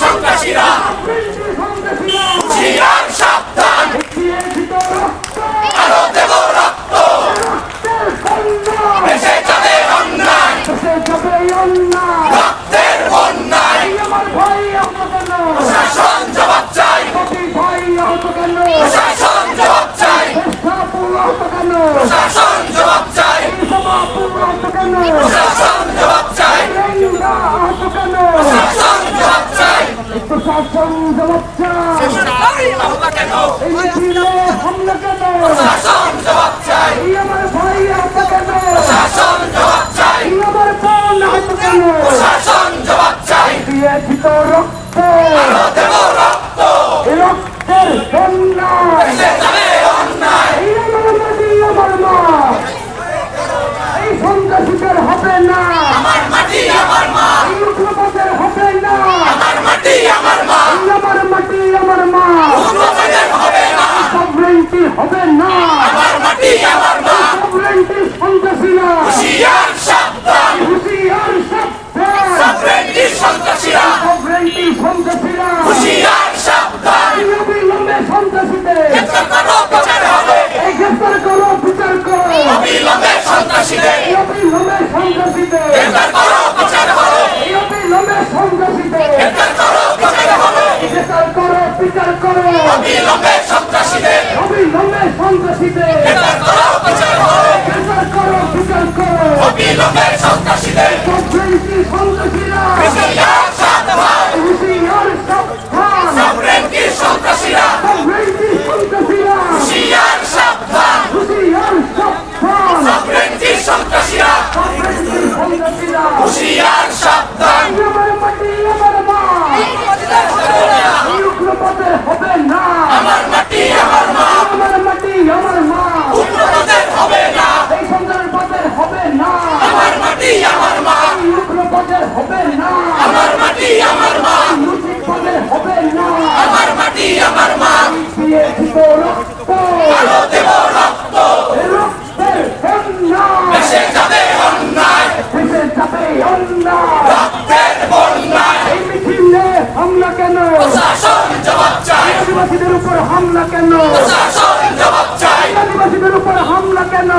সন্ত্রাসীরা। প্রশাসন জবাব চাই সন্ত্রাসীরা আদিবাসীদের উপর হামলা কেন? আদিবাসীদের উপর হামলা কেন?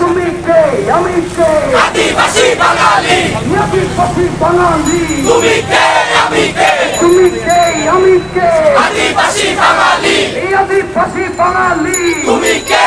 তুমি কে? আমি কে? আদিবাসী বাঙালি। আদিবাসী বাঙালি। তুমি কে? আমি কে? তুমি কে? আমি কে? আদিবাসী বাঙালি। আদিবাসী বাঙালি। তুমি কে?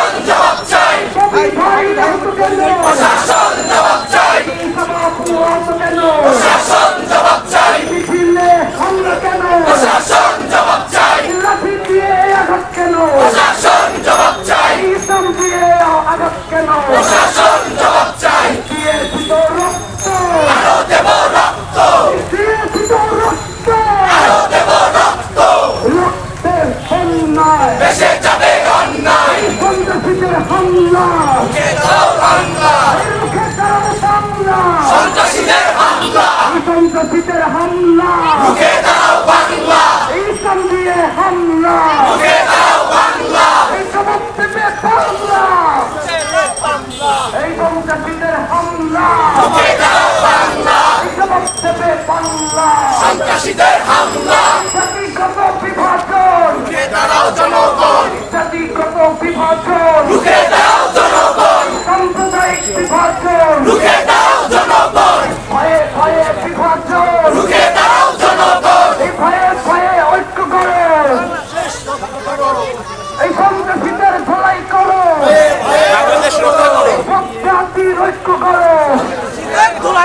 বাংলা। বাংলা বাংলা। সন্ত্রাসীদের হামলা। জাতিগত বিভাজন। দাঁড়াও জনগণ। জাতিগত বিভাজন। রুখে দাঁড়াও